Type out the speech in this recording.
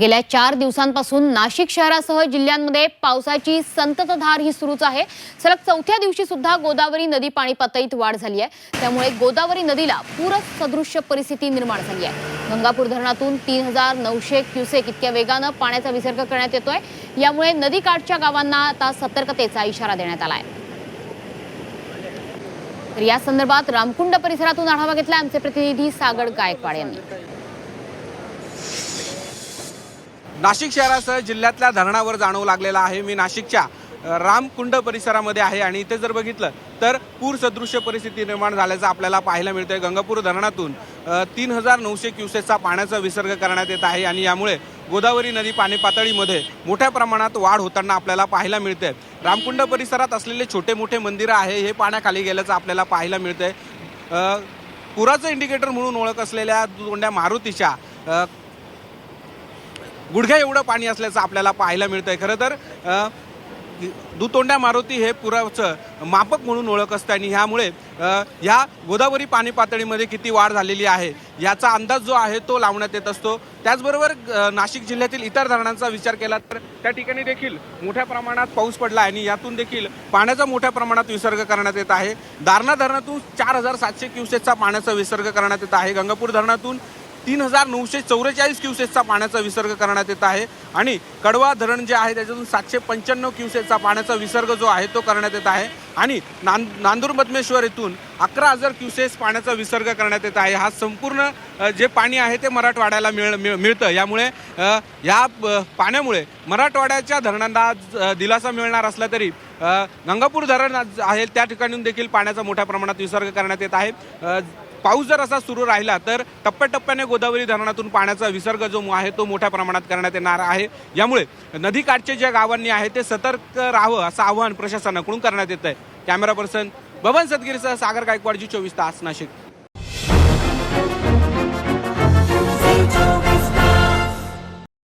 गेल्या चार दिवसांपासून नाशिक शहरासह जिल्ह्यांमध्ये पावसाची संततधार ही सुरूच आहे. सलग चौथ्या दिवशी सुद्धा गोदावरी नदी पाणी पातळीत वाढ झाली आहे. त्यामुळे गोदावरी नदीला पूर सदृश्य परिस्थिती निर्माण झाली आहे. गंगापूर धरणातून तीन हजार नऊशे क्युसेक इतक्या वेगानं पाण्याचा विसर्ग करण्यात येतोय. यामुळे नदीकाठच्या गावांना आता सतर्कतेचा इशारा देण्यात आला आहे तर या संदर्भात रामकुंड परिसरातून आढावा घेतला आमचे प्रतिनिधी सागड गायकवाड यांनी. नाशिक शहरासह जिल्ह्यातल्या धरणावर जाणवू लागलेला आहे. मी नाशिकच्या रामकुंड परिसरामध्ये आहे आणि इथे जर बघितलं तर पूर सदृश्य परिस्थिती निर्माण झाल्याचं आपल्याला पाहायला मिळतंय. गंगापूर धरणातून तीन हजार नऊशे क्युसेसचा पाण्याचा विसर्ग करण्यात येत आहे आणि यामुळे गोदावरी नदी पाणी पातळीमध्ये मोठ्या प्रमाणात वाढ होताना आपल्याला पाहायला मिळते रामकुंड परिसरात असलेले छोटे मोठे मंदिरं आहे हे पाण्याखाली गेल्याचं आपल्याला पाहायला मिळतंय. पुराचं इंडिकेटर म्हणून ओळख असलेल्या दोंड्या मारुतीच्या गुडघ्या एवढं पाणी असल्याचं आपल्याला पाहायला मिळतं आहे खरं तर दुतोंड्या मारुती हे पुराचं मापक म्हणून ओळख असतं आणि ह्यामुळे ह्या गोदावरी पाणी पातळीमध्ये किती वाढ झालेली आहे याचा अंदाज जो आहे तो लावण्यात येत असतो. त्याचबरोबर नाशिक जिल्ह्यातील इतर धरणांचा विचार केला तर त्या ठिकाणी देखील मोठ्या प्रमाणात पाऊस पडला आणि यातून देखील पाण्याचा मोठ्या प्रमाणात विसर्ग करण्यात येत आहे. दारणा धरणातून चार हजार सातशे क्युसेकचा पाण्याचा विसर्ग करण्यात येत आहे. गंगापूर धरणातून तीन हजार नऊशे चौवेचाळीस क्युसेसचा पाण्याचा विसर्ग करण्यात येत आहे. आणि कडवा धरण जे आहे त्याच्यातून सातशे पंच्याण्णव क्युसेसचा पाण्याचा विसर्ग जो आहे तो करण्यात येत आहे. आणि नांद नांदूर मधमेश्वर येथून अकरा हजार क्युसेस पाण्याचा विसर्ग करण्यात येत आहे. हा संपूर्ण जे पाणी आहे ते मराठवाड्याला मिळ मिळ- मिळतं. यामुळे ह्या या पाण्यामुळे मराठवाड्याच्या धरणांना दिलासा मिळणार असला तरी गंगापूर धरण आहे त्या ठिकाणून देखील पाण्याचा मोठ्या प्रमाणात विसर्ग करण्यात येत आहे. पाऊस जर असा सुरू राहिला तर टप्प्याटप्प्याने गोदावरी धरणातून पाण्याचा विसर्ग जो आहे तो मोठ्या प्रमाणात करण्यात येणार आहे. यामुळे नदीकाठचे ज्या गावांनी आहे ते सतर्क राहावं असं आवाहन प्रशासनाकडून करण्यात येत आहे कॅमेरा पर्सन बबन सदगिरीसह सागर गायकवाडजी चोवीस तास नाशिक.